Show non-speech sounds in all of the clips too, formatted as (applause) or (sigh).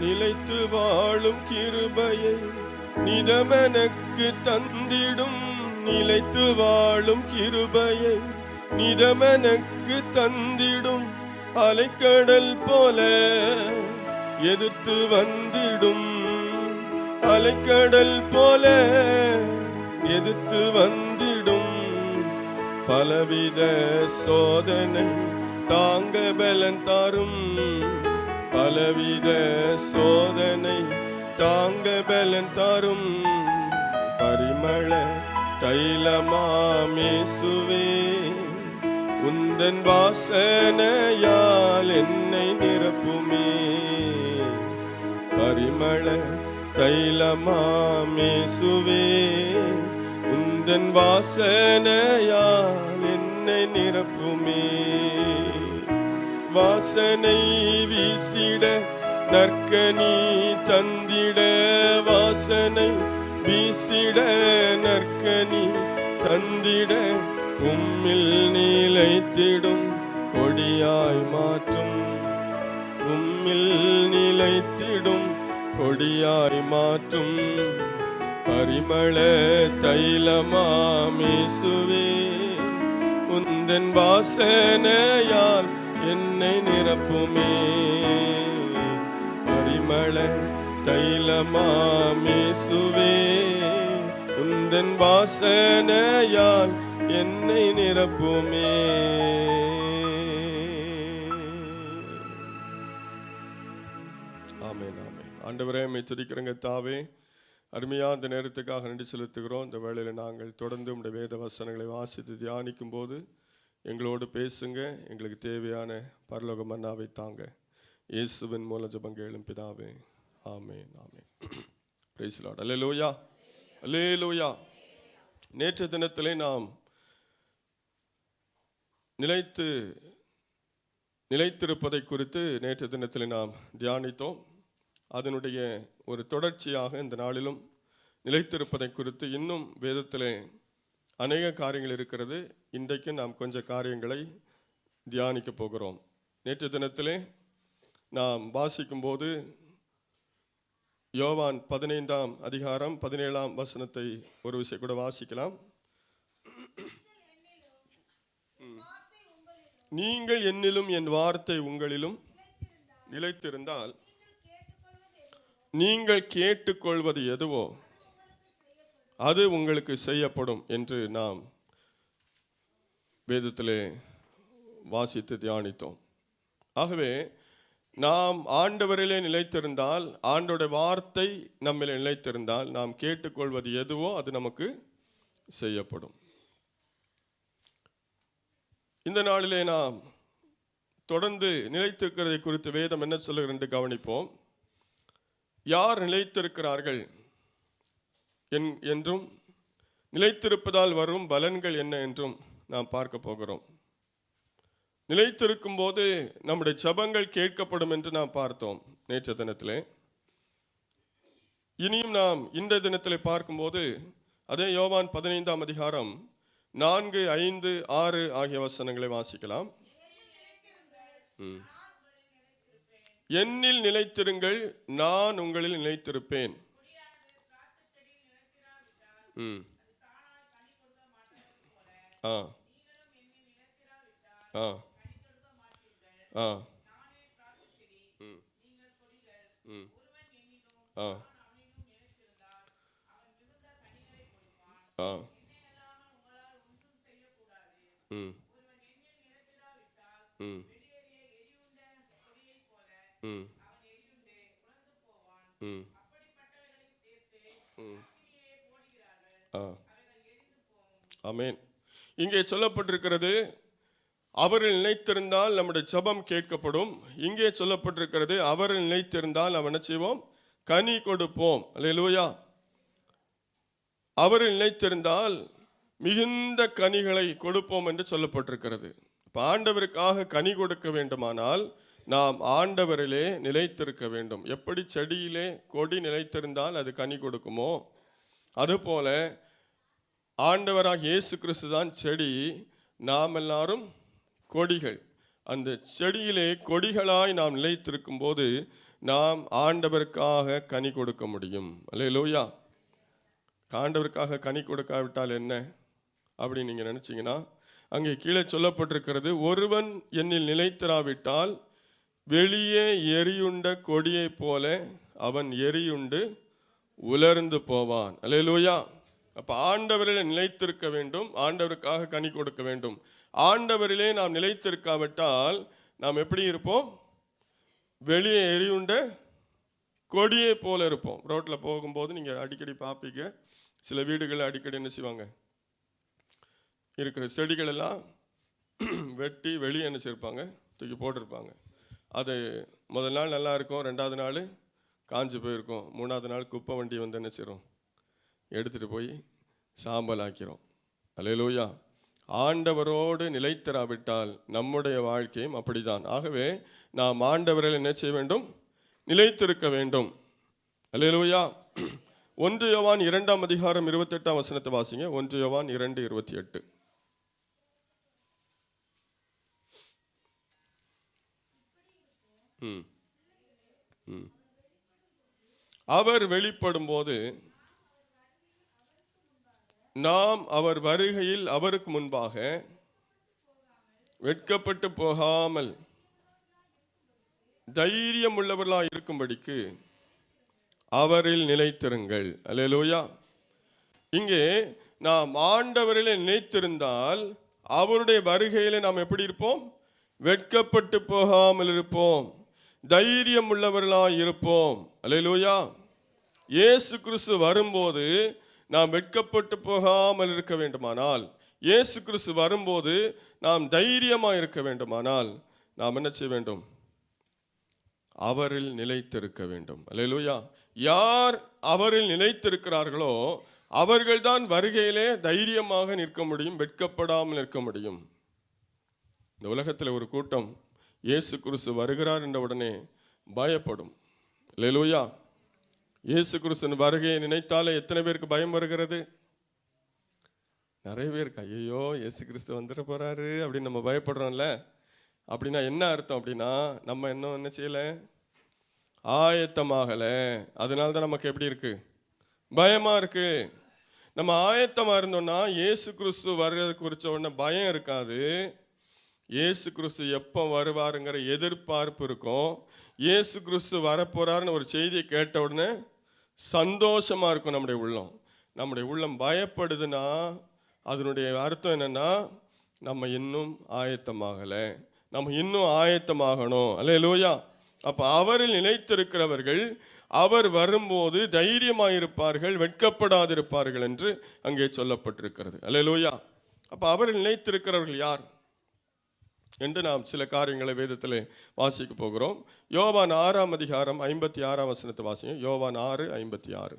நிலைத்து வாழும் கிருபையை நிதமெனக்கு தந்திடும். நிலைத்து வாழும் கிருபையை நிதமெனக்கு தந்திடும். அலைக்கடல் போல எதிர்த்து வந்திடும். அலைக்கடல் போல எதிர்த்து வந்திடும். பலவித சோதனை தாங்க பலன் தரும். பலவித சோதனை தாங்க பலன் தரும். பரிமள தைலமாமேசுவே உந்தன் வாசனையால் என்னை நிரப்புமே. பரிமள தைலமாமேசுவே உந்தன் வாசனையால் என்னை நிரப்புமே. வாசனை வீசிட நற்கனி தந்திட வாசனை வீசிட நற்கனி தந்திட உம்மில் நிலைத்திடும் கொடியாய் மாற்றும். உம்மில் நிலைத்திடும் கொடியாய் மாற்றும். பரிமள தைலமாமேசுவே உந்தன் வாசனையால் என்னை நிரப்புமே. பரிமள தைலமாமேசுவே உந்தன் வாசனையால் என்னை நிரப்புமே. ஆமே ஆமென். ஆண்டவரே மை துதிக்கிறங்க தாவே. அருமையாக அந்த நேரத்துக்காக நன்றி செலுத்துகிறோம். இந்த வேளையில் நாங்கள் தொடர்ந்து உடைய வேத வசனங்களை வாசித்து தியானிக்கும் போது எங்களோடு பேசுங்க. எங்களுக்கு தேவையான பரலோக மன்னாவை தாங்க. இயேசுவின் மூல ஜபங்கேளும் பிதாவே. ஆமே பிரைஸ்லாட் பிரைஸ் லோயா அல்லே லோயா நேற்று தினத்திலே நாம் நிலைத்து நிலைத்திருப்பதை குறித்து நேற்று தினத்தில் நாம் தியானித்தோம். அதனுடைய ஒரு தொடர்ச்சியாக இந்த நாளிலும் நிலைத்திருப்பதை குறித்து இன்னும் வேதத்திலே அநேக காரியங்கள் இருக்கிறது. இன்றைக்கு நாம் கொஞ்சம் காரியங்களை தியானிக்க போகிறோம். நேற்று தினத்திலே நாம் வாசிக்கும்போது யோவான் பதினைந்தாம் அதிகாரம் பதினேழாம் வசனத்தை ஒரு விஷயம் கூட வாசிக்கலாம். நீங்கள் என்னிலும் என் வார்த்தை உங்களிலும் நிலைத்திருந்தால் நீங்கள் கேட்டுக்கொள்வது எதுவோ? அது உங்களுக்கு செய்யப்படும் என்று நாம் வேதத்திலே வாசித்து தியானித்தோம். ஆகவே நாம் ஆண்டவரிலே நிலைத்திருந்தால் ஆண்டோட வார்த்தை நம்மில் நிலைத்திருந்தால் நாம் கேட்டுக்கொள்வது எதுவோ அது நமக்கு செய்யப்படும். இந்த நாளிலே நாம் தொடர்ந்து நிலைத்திருக்கிறதை குறித்து வேதம் என்ன சொல்லுகிறது என்று கவனிப்போம். யார் நிலைத்திருக்கிறார்கள்? என் என்றும் நிலைத்திருப்பதால் வரும் பலன்கள் என்ன என்றும் நாம் பார்க்க போகிறோம். நிலைத்திருக்கும் போது நம்முடைய ஜபங்கள் கேட்கப்படும் என்று நாம் பார்த்தோம் நேற்று தினத்திலே. இனியும் நாம் இந்த தினத்தில் பார்க்கும்போது அதே யோவான் பதினைந்தாம் அதிகாரம் நான்கு ஐந்து ஆறு ஆகிய வசனங்களை வாசிக்கலாம். என்னில் நிலைத்திருங்கள் நான் உங்களில் நிலைத்திருப்பேன். ம். ஆ. ஆ. ஆ. ம். ம். ஆ. ஆ. ம். ம். ம். ம். ம் ஆமேன். இங்கே சொல்லப்பட்டிருக்கிறது அவரில் நிலைத்திருந்தால் நம்முடைய ஜபம் கேட்கப்படும். இங்கே சொல்லப்பட்டிருக்கிறது அவரில் நிலைத்திருந்தால் நாம் என்ன செய்வோம்? கனி கொடுப்போம். அல்லேலூயா. அவரில் நிலைத்திருந்தால் மிகுந்த கனிகளை கொடுப்போம் என்று சொல்லப்பட்டிருக்கிறது. இப்போ ஆண்டவருக்காக கனி கொடுக்க வேண்டுமானால் நாம் ஆண்டவரிலே நிலைத்திருக்க வேண்டும். எப்படி செடியிலே கொடி நிலைத்திருந்தால் அது கனி கொடுக்குமோ அதுபோல ஆண்டவராக இயேசு கிறிஸ்து தான் செடி. நாம் எல்லாரும் கொடிகள். அந்த செடியிலே கொடிகளாய் நாம் நிலைத்திருக்கும் போது நாம் ஆண்டவருக்காக கனி கொடுக்க முடியும். அல்லேலூயா. ஆண்டவருக்காக கனி கொடுக்காவிட்டால் என்ன? அப்படின்னு நீங்கள் நினச்சிங்கன்னா அங்கே கீழே சொல்லப்பட்டிருக்கிறது ஒருவன் என்னில் நிலைத்திராவிட்டால் வெளியே எரியுண்ட கொடியைப் போல அவன் எரியுண்டு உலர்ந்து போவான். அல்லேலூயா. அப்போ ஆண்டவரில் நிலைத்திருக்க வேண்டும். ஆண்டவருக்காக கனி கொடுக்க வேண்டும். ஆண்டவரிலே நாம் நிலைத்திருக்காவிட்டால் நாம் எப்படி இருப்போம்? வெளியே எரியுண்ட கொடியை போல இருப்போம். ரோட்டில் போகும்போது நீங்கள் அடிக்கடி பார்ப்பீங்க சில வீடுகளில் அடிக்கடி என்ன செய்வாங்க? இருக்கிற செடிகளெல்லாம் (clears throat) வெட்டி வெளியே என்ன செய்யிருப்பாங்க? தூக்கி போட்டிருப்பாங்க. அது முதல் நாள் நல்லா இருக்கும். ரெண்டாவது நாள் காஞ்சி போயிருக்கும். மூணாவது நாள் குப்பை வண்டி வந்து நினச்சிரும் எடுத்துகிட்டு போய் சாம்பல் ஆக்கிறோம் அலையலூயா ஆண்டவரோடு நிலைத்தராவிட்டால் நம்முடைய வாழ்க்கையும் அப்படிதான். ஆகவே நாம் ஆண்டவரில் என்ன செய்ய வேண்டும்? நிலைத்திருக்க வேண்டும். அலையலூயா ஒன்று யோவான் இரண்டாம் அதிகாரம் இருபத்தெட்டாம் வசனத்தை வாசிங்க. ஒன்று யோவான் இரண்டு இருபத்தி எட்டு. ம். ம். அவர் வெளிப்படும்போது நாம் அவர் வருகையில் அவருக்கு முன்பாக வெட்கப்பட்டு போகாமல் தைரியம் உள்ளவர்களாக இருக்கும்படிக்கு அவரில் நிலைத்திருங்கள். அல்லேலூயா. இங்கே நாம் ஆண்டவரில் நினைத்திருந்தால் அவருடைய வருகையில் நாம் எப்படி இருப்போம்? வெட்கப்பட்டு போகாமல் இருப்போம். தைரியம் உள்ளவர்களாக இருப்போம். அல்லேலூயா. இயேசு கிறிஸ்து வரும்போது நாம் வெட்கப்பட்டு போகாமல் இருக்க வேண்டுமானால் இயேசு கிறிஸ்து வரும்போது நாம் தைரியமாக இருக்க வேண்டுமானால் நாம் என்ன செய்ய வேண்டும்? அவரில் நிலைத்திருக்க வேண்டும். அல்லையா யார் அவரில் நிலைத்திருக்கிறார்களோ அவர்கள்தான் வருகையிலே தைரியமாக நிற்க முடியும் வெட்கப்படாமல் நிற்க முடியும். இந்த உலகத்தில் ஒரு கூட்டம் இயேசு குருசு வருகிறார் என்ற உடனே பயப்படும். லெலுயா இயேசு கிறிஸ்தன் வருகையை நினைத்தாலே எத்தனை பேருக்கு பயம் வருகிறது? நிறைய பேருக்கு ஐயோ இயேசு கிறிஸ்து வந்துட போகிறாரு அப்படின்னு நம்ம பயப்படுறோம்ல. அப்படின்னா என்ன அர்த்தம் அப்படின்னா நம்ம இன்னும் என்ன செய்யலை? ஆயத்தமாகலை. அதனால தான் நமக்கு எப்படி இருக்குது பயமாக இருக்கு. நம்ம ஆயத்தமாக இருந்தோம்னா இயேசு கிறிஸ்து வர்றது குறித்த உடனே பயம் இருக்காது. இயேசு கிறிஸ்து எப்போ வருவாருங்கிற எதிர்பார்ப்பு இருக்கும். இயேசு கிறிஸ்து வரப்போகிறாருன்னு ஒரு செய்தியை கேட்ட உடனே சந்தோஷமாக இருக்கும் நம்முடைய உள்ளம். நம்முடைய உள்ளம் பயப்படுதுன்னா அதனுடைய அர்த்தம் என்னன்னா நம்ம இன்னும் ஆயத்தமாகலை. நம்ம இன்னும் ஆயத்தமாகணும். அல்ல அப்போ அவரில் நிலைத்திருக்கிறவர்கள் அவர் வரும்போது தைரியமாயிருப்பார்கள் வெட்கப்படாதிருப்பார்கள் என்று அங்கே சொல்லப்பட்டிருக்கிறது. அல்ல லூயா அப்போ அவரில் நிலைத்திருக்கிறவர்கள் யார்? என்று நாம் சில காரியங்களை வேதத்தில் வாசிக்க போகிறோம். யோவான் ஆறாம் அதிகாரம் ஐம்பத்தி ஆறாம் வசனத்தை வாசிங்க. யோவான் ஆறு ஐம்பத்தி ஆறு.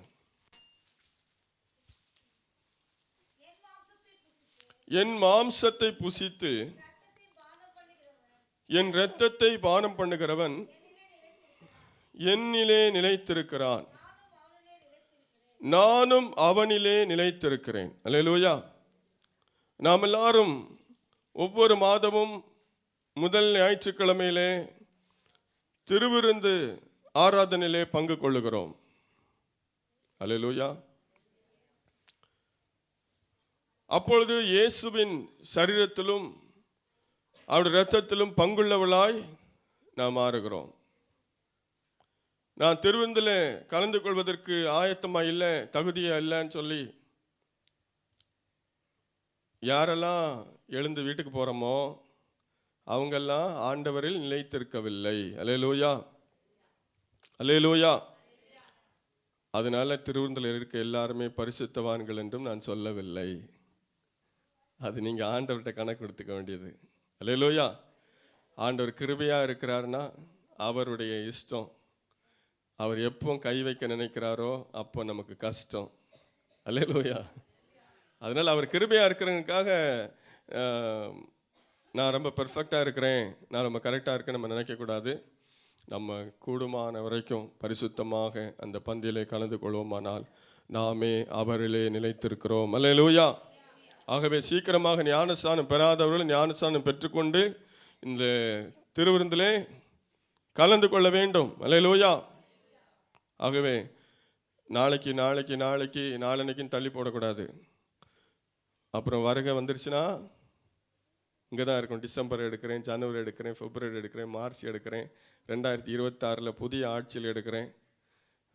என் மாம்சத்தை புசித்து என் இரத்தத்தை பானம் பண்ணுகிறவன் என்னிலே நிலைத்திருக்கிறான். நானும் அவனிலே நிலைத்திருக்கிறேன். அல்லேலூயா. நாம் எல்லாரும் ஒவ்வொரு மாதமும் முதல் ஞாயிற்றுக்கிழமையிலே திருவிருந்து ஆராதனையிலே பங்கு கொள்ளுகிறோம். அலையலூயா அப்பொழுது இயேசுவின் சரீரத்திலும் அவருடைய இரத்தத்திலும் பங்குள்ளவளாய் நாம் மாறுகிறோம். நான் திருவிருந்தில் கலந்து கொள்வதற்கு ஆயத்தமாக இல்லை தகுதியாக இல்லைன்னு சொல்லி யாரெல்லாம் எழுந்து வீட்டுக்கு போகிறோமோ அவங்கெல்லாம் ஆண்டவரில் நிலைத்திருக்கவில்லை. அலேலூயா அலேலூயா அதனால திருவிருந்தில் இருக்க எல்லாருமே பரிசுத்தவான்கள் என்றும் நான் சொல்லவில்லை. அது நீங்கள் ஆண்டவர்கிட்ட கணக்கு எடுத்துக்க வேண்டியது. அல்லேலூயா. ஆண்டவர் கிருபையாக இருக்கிறாருன்னா அவருடைய இஷ்டம். அவர் எப்போ கை வைக்க நினைக்கிறாரோ அப்போ நமக்கு கஷ்டம். அல்லேலூயா. அதனால் அவர் கிருபையாக இருக்கிறவங்களுக்காக நான் ரொம்ப பெர்ஃபெக்டாக இருக்கிறேன். நான் ரொம்ப கரெக்டாக இருக்கேன் நம்ம நினைக்கக்கூடாது நம்ம கூடுமான வரைக்கும் பரிசுத்தமாக அந்த பந்தியிலே கலந்து கொள்வோமானால் நாமே அவரிலே நிலைத்திருக்கிறோம். அல்லேலூயா ஆகவே சீக்கிரமாக ஞானஸ்தானம் பெறாதவர்கள் ஞானஸ்தானம் பெற்றுக்கொண்டு இந்த திருவிருந்திலே கலந்து கொள்ள வேண்டும். அல்லேலூயா ஆகவே நாளைக்கு நாளைக்கு நாளைக்கு நாளன்னைக்குன்னு தள்ளி போடக்கூடாது. அப்புறம் வருகை வந்துருச்சுன்னா இங்கே தான் இருக்கும் டிசம்பர் எடுக்கிறேன் ஜனவரி எடுக்கிறேன் பிப்ரவரி எடுக்கிறேன் மார்ச் எடுக்கிறேன். ரெண்டாயிரத்தி இருபத்தாறில் புதிய ஆட்சியில் எடுக்கிறேன்.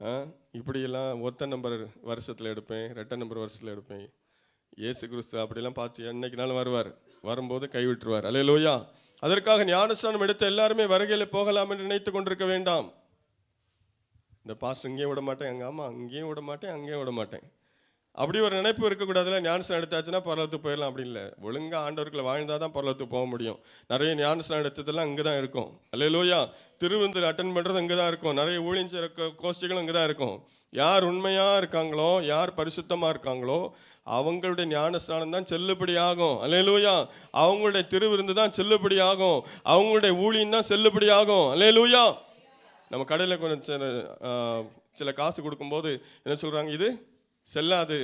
ஆ, இப்படியெல்லாம் ஒத்த நம்பர் வருஷத்தில் எடுப்பேன் ரெட்ட நம்பர் வருஷத்தில் எடுப்பேன். இயேசு கிறிஸ்து அப்படிலாம் பார்த்து என்னைக்குனாலும் வருவார். வரும்போது கைவிட்டுருவார். அல்லேலூயா. அதற்காக ஞானஸ்தானம் எடுத்த எல்லாருமே வருகையில் போகலாம் என்று நினைத்து கொண்டிருக்க வேண்டாம். இந்த பாஸ்டர் இங்கேயும் விட மாட்டேன் எங்கள் அம்மா அங்கேயும் விட மாட்டேன் அங்கேயும் விட மாட்டேன். அப்படி ஒரு நினைப்பு இருக்கக்கூடாதுல. ஞானஸ்நானம் எடுத்தாச்சுன்னா பரலத்துக்கு போயிடலாம். அப்படி இல்லை. ஒழுங்காக ஆண்டவர்களை வாழ்ந்தால் தான் பரலத்துக்கு போக முடியும். நிறைய ஞானஸ்நானம் எடுத்ததெல்லாம் இங்கே தான் இருக்கும். அல்லையிலோயா திருவிருந்து அட்டன் பண்ணுறது இங்கே தான் இருக்கும். நிறைய ஊழியர் கோஷ்டிகளும் இங்கே தான் இருக்கும். யார் உண்மையாக இருக்காங்களோ யார் பரிசுத்தமாக இருக்காங்களோ அவங்களுடைய ஞானஸ்நானம் தான் செல்லுபடி ஆகும். அலையலூயா அவங்களுடைய திருவிருந்து தான் செல்லுபடி ஆகும். அவங்களுடைய ஊழியம் தான் செல்லுபடி ஆகும். அலையலூயா நம்ம கடையில் கொஞ்சம் சில காசு கொடுக்கும்போது என்ன சொல்கிறாங்க இது? செல்லாது.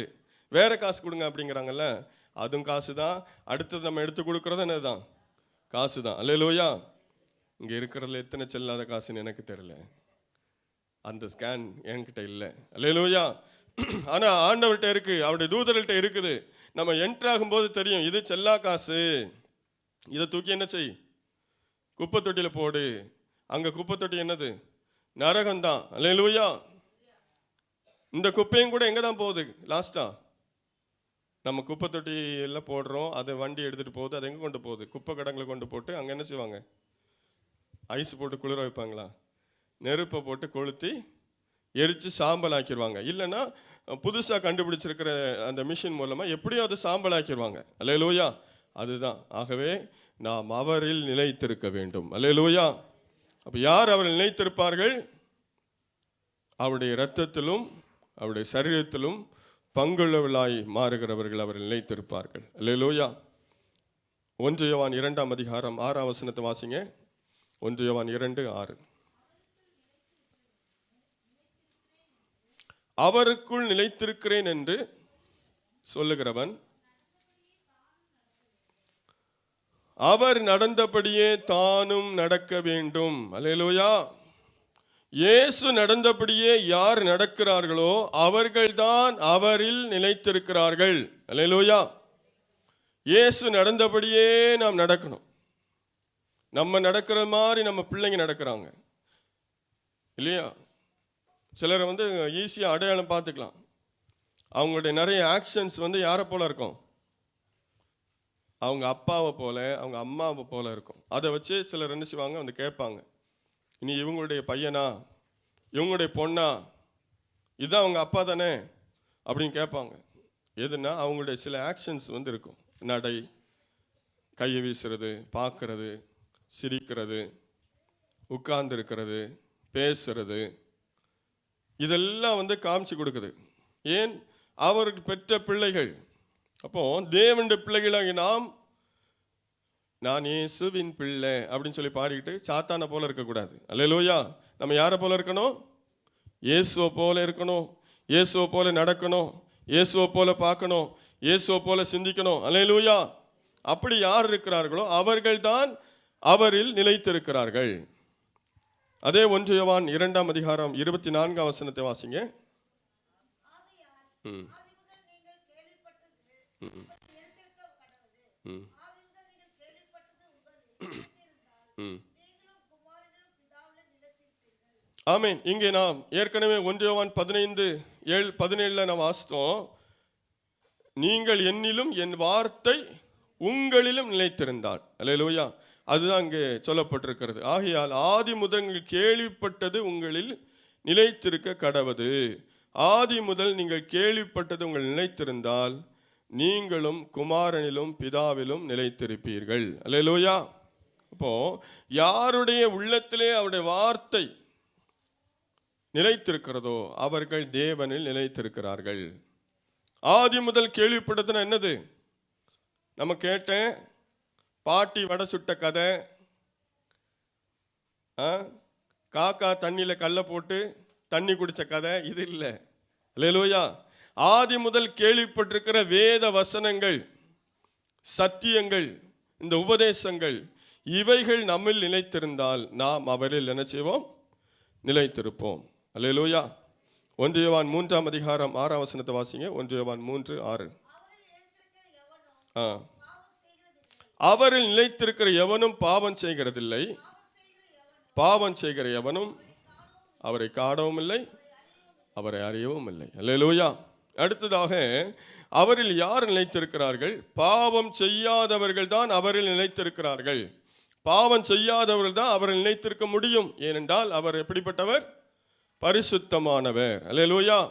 வேற காசு கொடுங்க அப்படிங்கிறாங்கல்ல அதுவும் காசு தான். அடுத்தது நம்ம எடுத்து கொடுக்குறது தான் காசு தான் அல்ல இங்கே இருக்கிறதுல எத்தனை செல்லாத காசுன்னு எனக்கு தெரியல. அந்த ஸ்கேன் என்கிட்ட இல்லை. அல்லேலூயா. ஆனால் ஆண்டவர்கிட்ட இருக்கு. அவருடைய தூதர்கள்ட்ட இருக்குது. நம்ம என்ட்ரு ஆகும்போது தெரியும் இது செல்லா காசு. இதை தூக்கி என்ன செய்? குப்பை தொட்டியில் போடு. அங்கே குப்பை தொட்டி என்னது? நரகம்தான். அல்லேலூயா. இந்த குப்பையும் கூட எங்கே தான் போகுது? லாஸ்ட்டாக நம்ம குப்பை தொட்டியில் போடுறோம் அதை வண்டி எடுத்துகிட்டு போகுது அது எங்கே கொண்டு போகுது? குப்பை கடங்களை கொண்டு போட்டு அங்கே என்ன செய்வாங்க? ஐஸ் போட்டு குளிர வைப்பாங்களா? நெருப்பை போட்டு கொளுத்தி எரித்து சாம்பல் ஆக்கிடுவாங்க இல்லைன்னா புதுசாக கண்டுபிடிச்சிருக்கிற அந்த மிஷின் மூலமாக எப்படியும் அதை சாம்பல் ஆக்கிடுவாங்க அல்ல லூயா அதுதான். ஆகவே நாம் அவரில் நிலைத்திருக்க வேண்டும். அல்லேலூயா! அப்போ யார் அவரில் நிலைத்திருப்பார்கள்? அவருடைய இரத்தத்திலும் அவருடைய சரீரத்திலும் பங்குள்ளவர்களாய் மாறுகிறவர்கள் அவர்கள் நிலைத்திருப்பார்கள். லோயா ஒன்று யோவான் இரண்டாம் அதிகாரம் ஆறாம் வசனத்தை வாசிங்க. ஒன்று யோவான் இரண்டு ஆறு. அவருக்குள் நிலைத்திருக்கிறேன் என்று சொல்லுகிறவன் அவர் நடந்தபடியே தானும் நடக்க வேண்டும். அலையலோயா இயேசு நடந்தபடியே யார் நடக்கிறார்களோ அவர்கள்தான் அவரில் நிலைத்திருக்கிறார்கள். அல்லேலூயா. இயேசு நடந்தபடியே நாம் நடக்கணும். நம்ம நடக்கிற மாதிரி நம்ம பிள்ளைங்க நடக்கிறாங்க. இல்லையா? சிலரை வந்து ஈஸியாக அடையாளம் பார்த்துக்கலாம். அவங்களுடைய நிறைய ஆக்ஷன்ஸ் வந்து யாரை போல இருக்கும்? அவங்க அப்பாவை போல அவங்க அம்மாவை போல இருக்கும். அதை வச்சு சிலர் என்ன செய்வாங்க? வந்து கேட்பாங்க. இனி இவங்களுடைய பையனா? இவங்களுடைய பொண்ணா? இதுதான் அவங்க அப்பா தானே? அப்படின்னு கேட்பாங்க. எதுனா அவங்களுடைய சில ஆக்ஷன்ஸ் வந்து இருக்கும். நடை கையை வீசுறது பார்க்கறது சிரிக்கிறது உட்கார்ந்துருக்கிறது பேசுறது. இதெல்லாம் வந்து காமிச்சு கொடுக்குது. ஏன்? அவருக்கு பெற்ற பிள்ளைகள். அப்போ தேவனுடைய பிள்ளைகளாகி நாம் நான் இயேசுவின் பிள்ளை அப்படின்னு சொல்லி பாடிக்கிட்டு சாத்தானை போல இருக்கக்கூடாது. அல்லேலூயா. நம்ம யாரை போல இருக்கணும்? இயேசுவை போல இருக்கணும். இயேசுவை போல நடக்கணும். இயேசுவை போல பார்க்கணும். இயேசுவை போல சிந்திக்கணும். அல்லேலூயா. அப்படி யார் இருக்கிறார்களோ அவர்கள்தான் அவரில் நிலைத்திருக்கிறார்கள். அதே ஒன்று யோவான் இரண்டாம் அதிகாரம் இருபத்தி நான்காம் வசனத்தை வாசிங்க. ம். ம் ஆதிமுதல் நீங்கள் கேள்விப்பட்டது உங்கள் நிலத்திருந்தால் ம் நீங்களும் குமாரனிலும் பிதாவிலும் நிலைத்திருப்பீர்கள். ஆமீன். இங்கே நாம் ஏற்கனவே ஒன்றியவான் பதினைந்து ஏழு பதினேழில் நாம் வாசித்தோம். நீங்கள் என்னிலும் என் வார்த்தை உங்களிலும் நிலைத்திருந்தால். அல்லையா அதுதான் இங்கே சொல்லப்பட்டிருக்கிறது. ஆகையால் ஆதி முதல் நீங்கள் கேள்விப்பட்டது உங்களில் நிலைத்திருக்க கடவது. ஆதி முதல் நீங்கள் கேள்விப்பட்டது உங்கள் நிலைத்திருந்தால் நீங்களும் குமாரனிலும் பிதாவிலும் நிலைத்திருப்பீர்கள். அல்லையா அப்போ யாருடைய உள்ளத்திலே அவருடைய வார்த்தை நிலைத்திருக்கிறதோ அவர்கள் தேவனில் நிலைத்திருக்கிறார்கள். ஆதி முதல் கேள்விப்பட்டதுன்னா என்னது? நம்ம கேட்டேன் பாட்டி வடை சுட்ட கதை ஆ? காக்கா தண்ணியில் கல்லை போட்டு தண்ணி குடித்த கதை இது இல்லை. அல்லேலூயா. ஆதி முதல் கேள்விப்பட்டிருக்கிற வேத வசனங்கள் சத்தியங்கள் இந்த உபதேசங்கள் இவைகள் நம்மில் நிலைத்திருந்தால் நாம் அவரில் என்ன செய்வோம்? நிலைத்திருப்போம். அல்லேலூயா. ஒன்றியவான் மூன்றாம் அதிகாரம் ஆறாம் வசனத்தை வாசிங்க. ஒன்றியவான் மூன்று ஆறு. ஆ. அவரில் நிலைத்திருக்கிற எவனும் பாவம் செய்கிறதில்லை. பாவம் செய்கிற எவனும் அவரை காணவும் இல்லை அவரை அறியவும் இல்லை. அல்லேலூயா. அடுத்ததாக அவரில் யார் நிலைத்திருக்கிறார்கள்? பாவம் செய்யாதவர்கள் தான் அவரில் நிலைத்திருக்கிறார்கள். பாவம் செய்யாதவர்கள் தான் அவரை நினைத்திருக்க முடியும். ஏனென்றால் அவர் எப்படிப்பட்டவர்? பரிசுத்தமானவர். அல்லேலூயா.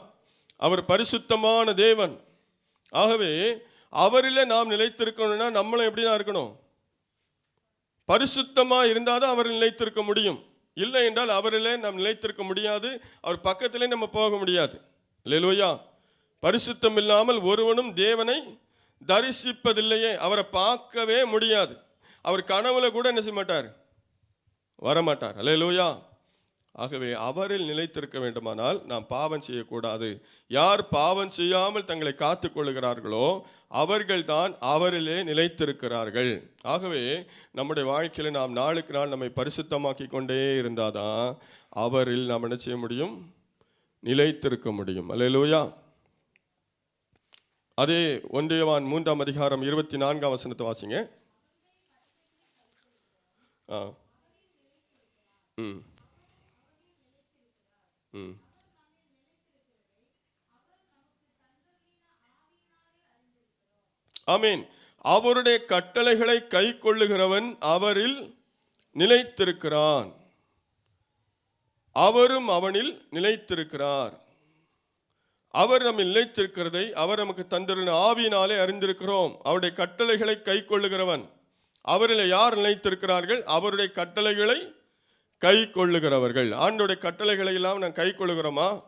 அவர் பரிசுத்தமான தேவன். ஆகவே அவரில் நாம் நிலைத்திருக்கணும்னா நம்மளும் எப்படி தான் இருக்கணும்? பரிசுத்தமாக இருந்தால் தான் அவர் நிலைத்திருக்க முடியும். இல்லை என்றால் அவரிலே நாம் நிலைத்திருக்க முடியாது. அவர் பக்கத்திலே நம்ம போக முடியாது. இல்லையா பரிசுத்தம் இல்லாமல் ஒருவனும் தேவனை தரிசிப்பதில்லையே. அவரை பார்க்கவே முடியாது. அவர் கனவுல கூட என்ன செய்ய மாட்டார்? வரமாட்டார். அல்லேலூயா. ஆகவே அவரில் நிலைத்திருக்க வேண்டுமானால் நாம் பாவம் செய்யக்கூடாது. யார் பாவம் செய்யாமல் தங்களை காத்து கொள்கிறார்களோ அவர்கள்தான் அவரிலே நிலைத்திருக்கிறார்கள். ஆகவே நம்முடைய வாழ்க்கையில் நாம் நாளுக்கு நாள் நம்மை பரிசுத்தமாக்கி கொண்டே இருந்தாதான் அவரில் நாம் என்ன செய்ய முடியும்? நிலைத்திருக்க முடியும். அல்லையா அதே ஒன்றியவான் மூன்றாம் அதிகாரம் இருபத்தி நான்காம் வசனத்தை வாசிங்க. ஆ. ம். ம். ஆமீன். அவருடைய கட்டளைகளை கை கொள்ளுகிறவன் அவரில் நிலைத்திருக்கிறான். அவரும் அவனில் நிலைத்திருக்கிறார். அவர் நம்ம நிலைத்திருக்கிறதை அவர் நமக்கு தந்திருந்த ஆவியினாலே அறிந்திருக்கிறோம். அவருடைய கட்டளைகளை கை கொள்ளுகிறவன். அவரில் யார் நிலைத்திருக்கிறார்கள்? அவருடைய கட்டளைகளை கை கொள்ளுகிறவர்கள். ஆண்டோடைய கட்டளைகளை எல்லாம் நாம் கை கொள்ளுகிறோமா?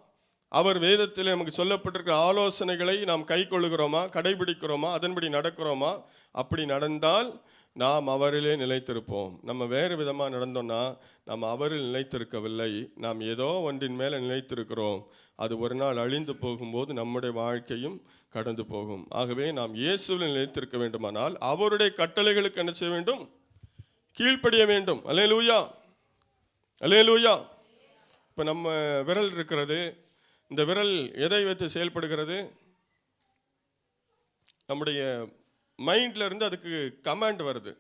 அவர் வேதத்தில் நமக்கு சொல்லப்பட்டிருக்கிற ஆலோசனைகளை நாம் கை கொள்ளுகிறோமா? கடைபிடிக்கிறோமா? அதன்படி நடக்கிறோமா? அப்படி நடந்தால் நாம் அவரிலே நிலைத்திருப்போம். நம்ம வேறு விதமாக நடந்தோம்னா நாம் அவரில் நிலைத்திருக்கவில்லை. நாம் ஏதோ ஒன்றின் மேலே நிலைத்திருக்கிறோம். அது ஒரு நாள் அழிந்து போகும்போது நம்முடைய வாழ்க்கையும் கடந்து போகும். ஆகவே நாம் இயேசுவில் நிலைத்திருக்க வேண்டுமானால் அவருடைய கட்டளைகளுக்கு என்ன செய்ய வேண்டும்? கீழ்ப்படிய வேண்டும். அலே லூயா அலே லூயா இப்போ நம்ம விரல் இருக்கிறது. இந்த விரல் எதை வைத்து செயல்படுகிறது? நம்முடைய மைண்டில் இருந்து அதுக்கு கமாண்ட் வருது.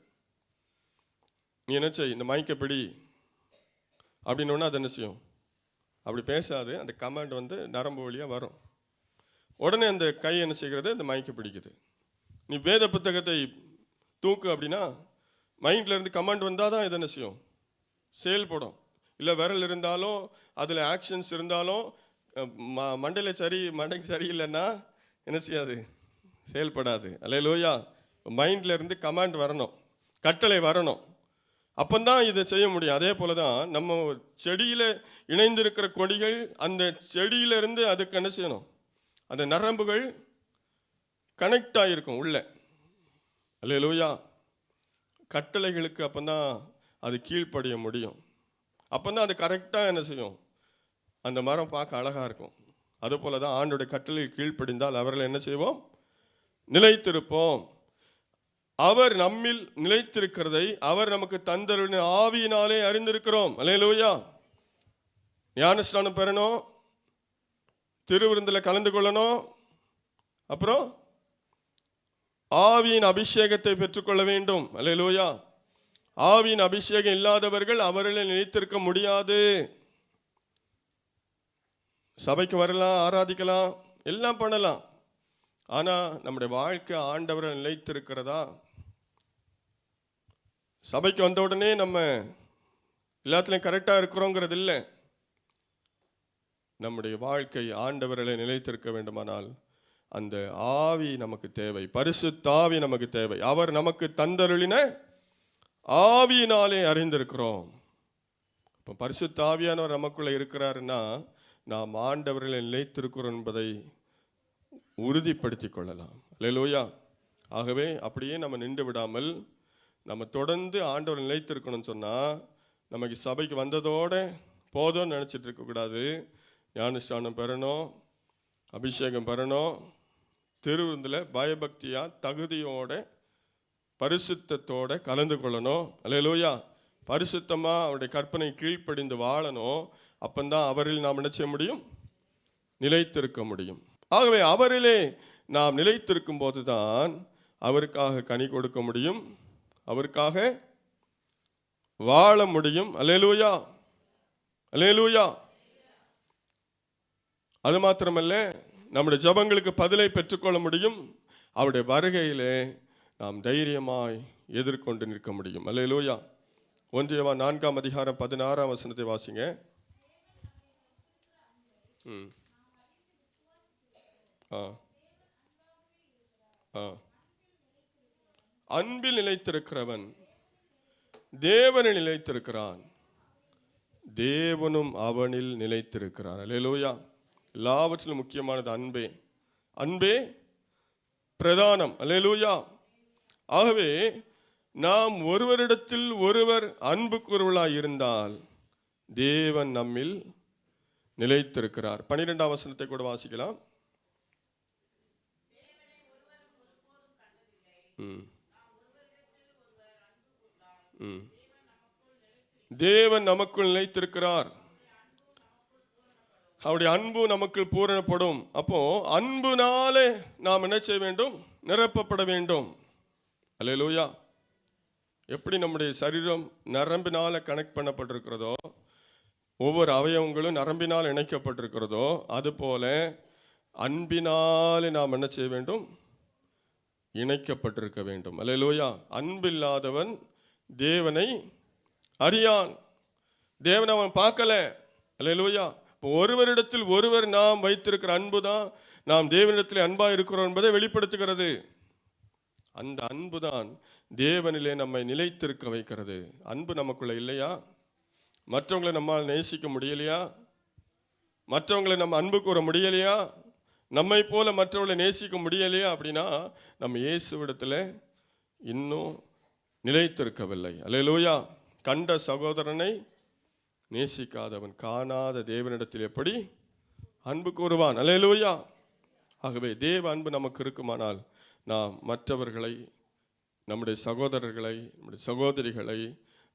நீ என்ன செய்? இந்த மைக்கை பிடி. அப்படின்னோன்னா அது என்ன செய்யும்? அப்படி பேசாது. அந்த கமாண்ட் வந்து நரம்பு வழியாக வரும். உடனே அந்த கை என்ன செய்கிறது? அந்த மைக்கை பிடிக்குது. நீ வேத புத்தகத்தை தூக்கு அப்படின்னா மைண்ட்லேருந்து கமாண்ட் வந்தால் தான் இது என்ன செய்யும்? செயல்படும். இல்லை விரல் இருந்தாலும் அதில் ஆக்ஷன்ஸ் இருந்தாலும் ம மண்டையில் சரி மண்டைக்கு சரியில்லைன்னா என்ன செய்யாது? செயல்படாது. அல்ல லோயா மைண்ட்லேருந்து கமாண்ட் வரணும். கட்டளை வரணும். அப்போந்தான் இதை செய்ய முடியும். அதே போல தான் நம்ம செடியில் இணைந்திருக்கிற கொடிகள் அந்த செடியிலிருந்து அதுக்கு என்ன செய்யணும்? அந்த நரம்புகள் கனெக்ட் ஆகிருக்கும் உள்ள. அல்ல லோயா கட்டளைகளுக்கு அப்பந்தான் அது கீழ்ப்படிய முடியும். அப்பந்தான் அது கரெக்டாக என்ன செய்யும்? அந்த மரம் பார்க்க அழகாக இருக்கும். அதுபோல தான் ஆண்டோட கட்டளை கீழ்ப்படிந்தால் அவர்கள் என்ன செய்வோம்? நிலைத்திருப்போம். அவர் நம்மில் நிலைத்திருக்கிறதை அவர் நமக்கு தந்தருளின ஆவியினாலே அறிந்திருக்கிறோம். அல்லேலூயா. ஞானஸ்நானம் பெறணும். திருவிருந்தில் கலந்து கொள்ளணும். அப்புறம் ஆவியின் அபிஷேகத்தை பெற்றுக்கொள்ள வேண்டும். அல்லேலூயா. ஆவியின் அபிஷேகம் இல்லாதவர்கள் அவர்களை நினைத்திருக்க முடியாது. சபைக்கு வரலாம் ஆராதிக்கலாம் எல்லாம் பண்ணலாம். ஆனால் நம்முடைய வாழ்க்கை ஆண்டவரை நிலைத்திருக்கிறதா? சபைக்கு வந்த உடனே நம்ம எல்லாத்துலேயும் கரெக்டாக இருக்கிறோங்கிறது இல்லை நம்முடைய வாழ்க்கை ஆண்டவர்களை நிலைத்திருக்க வேண்டுமானால் அந்த ஆவி நமக்கு தேவை. பரிசு தாவி நமக்கு தேவை. அவர் நமக்கு தந்தருளின ஆவியினாலே அறிந்திருக்கிறோம். இப்போ பரிசு தாவியானவர் நமக்குள்ளே இருக்கிறாருன்னா நாம் ஆண்டவர்களை நிலைத்திருக்கிறோம் என்பதை உறுதிப்படுத்தி கொள்ளலாம். லோயா ஆகவே அப்படியே நம்ம நின்று விடாமல் நம்ம தொடர்ந்து ஆண்டவர் நிலைத்திருக்கணும்னு சொன்னால் நமக்கு சபைக்கு வந்ததோட போதும்னு நினச்சிட்டு இருக்கக்கூடாது. ஞானஸ்தானம் பெறணும் அபிஷேகம் பெறணும். திருவிருந்தில் பயபக்தியாக தகுதியோட பரிசுத்தத்தோட கலந்து கொள்ளணும். அல்லேலூயா. பரிசுத்தமாக அவருடைய கற்பனை கீழ்ப்படிந்து வாழணும். அப்பந்தான் அவரில் நாம் என்ன செய்ய முடியும்? நிலைத்திருக்க முடியும். ஆகவே அவரிலே நாம் நிலைத்திருக்கும் போதுதான் அவருக்காக கனி கொடுக்க முடியும். அவருக்காக வாழ முடியும். அல்லேலூயா. அல்லேலூயா. அது மாத்திரமல்ல நம்முடைய ஜபங்களுக்கு பதிலை பெற்றுக்கொள்ள முடியும். அவருடைய வருகையிலே நாம் தைரியமாய் எதிர்கொண்டு நிற்க முடியும். அல்லேலூயா. ஒன்றியவா நான்காம் அதிகாரம் பதினாறாம் வசனத்தை வாசிங்க. ம். ஆ. ஆ. அன்பில் நிலைத்திருக்கிறவன் தேவனில் நிலைத்திருக்கிறான். தேவனும் அவனில் நிலைத்திருக்கிறான் அல்ல அல்லேலூயா. எல்லாவற்றிலும் முக்கியமானது அன்பே. அன்பே பிரதானம். அல்லேலூயா. ஆகவே நாம் ஒருவரிடத்தில் ஒருவர் அன்புக்குருவலாய் இருந்தால் தேவன் நம்மில் நிலைத்திருக்கிறார். பன்னிரெண்டாம் வசனத்தை கூட வாசிக்கலாம். தேவன் நமக்குள் நிலைத்திருக்கிறார். அவருடைய அன்பு நமக்கு பூரணப்படும். அப்போ அன்புனாலே நாம் என்ன செய்ய வேண்டும்? நிரப்பப்பட வேண்டும். அலையலூயா எப்படி நம்முடைய சரீரம் நரம்பினால் கனெக்ட் பண்ணப்பட்டிருக்கிறதோ ஒவ்வொரு அவயவங்களும் நரம்பினால் இணைக்கப்பட்டிருக்கிறதோ அதுபோல அன்பினாலே நாம் என்ன செய்ய வேண்டும்? இணைக்கப்பட்டிருக்க வேண்டும். அலையலூயா அன்பில்லாதவன் தேவனை அறியான். தேவனை அவன் பார்க்கல. அலையலூயா இப்போ ஒருவரிடத்தில் ஒருவர் நாம் வைத்திருக்கிற அன்பு தான் நாம் தேவனிடத்தில் அன்பாக இருக்கிறோம் என்பதை வெளிப்படுத்துகிறது. அந்த அன்பு தான் தேவனிலே நம்மை நிலைத்திருக்க வைக்கிறது. அன்பு நமக்குள்ள இல்லையா? மற்றவங்களை நம்மால் நேசிக்க முடியலையா? மற்றவங்களை நம்ம அன்பு கூற முடியலையா? நம்மை போல மற்றவர்களை நேசிக்க முடியலையா? அப்படின்னா நம்ம இயேசுவிடத்தில் இன்னும் நிலைத்திருக்கவில்லை. அல்லேலூயா. கண்ட சகோதரனை நேசிக்காதவன் காணாத தேவனிடத்தில் எப்படி அன்பு கூறுவான். அல்லேலூயா. ஆகவே தேவ அன்பு நமக்கு இருக்குமானால் நாம் மற்றவர்களை நம்முடைய சகோதரர்களை நம்முடைய சகோதரிகளை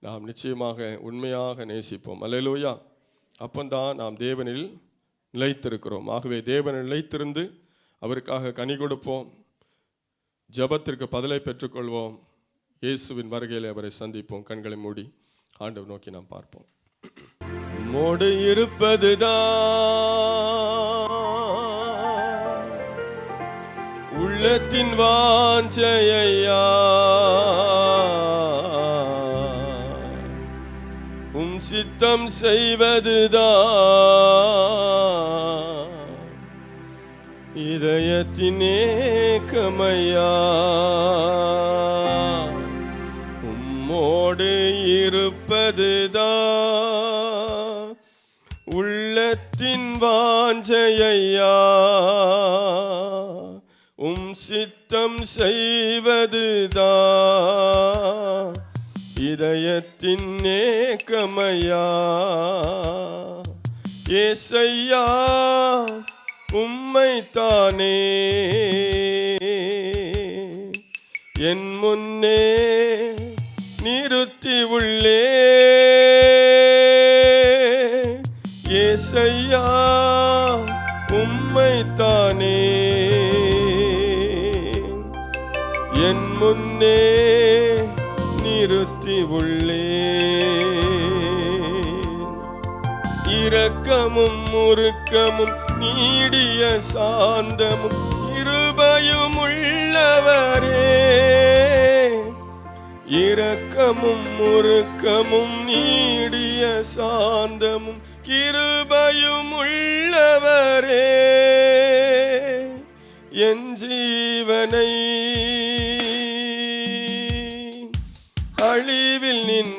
நாம் நிச்சயமாக உண்மையாக நேசிப்போம். அல்லேலூயா. அப்பந்தான் நாம் தேவனில் நிலைத்திருக்கிறோம். ஆகவே தேவனில் நிலைத்திருந்து அவருக்காக கனி கொடுப்போம். ஜெபத்திற்கு பதிலை பெற்றுக்கொள்வோம். இயேசுவின் வருகையில் அவரை சந்திப்போம். கண்களை மூடி ஆண்டவர் நோக்கி நாம் பார்ப்போம். மோடு இருப்பதுதான் உள்ளத்தின் வாஞ்சையா. உம் சித்தம் செய்வதுதான் இதயத்தினே கமையா உம்மோடு இருப்பதுதான் ஐயா உம் சித்தம் செய்வதுதான் இதயத்தின் நேக்கமையா ஏசையா உம்மைத்தானே. என் முன்னே நிறுத்தி உள்ளே என் முன்னே நிறுத்தி உள்ளே. இரக்கமும் முறுக்கமும் நீடிய சாந்தமும் இருபயும் உள்ளவரே. இரக்கமும் முறுக்கமும் நீடிய சாந்தமும் கிருபையும் உள்ளவரே. என் ஜீவனை அழிவில் நின்று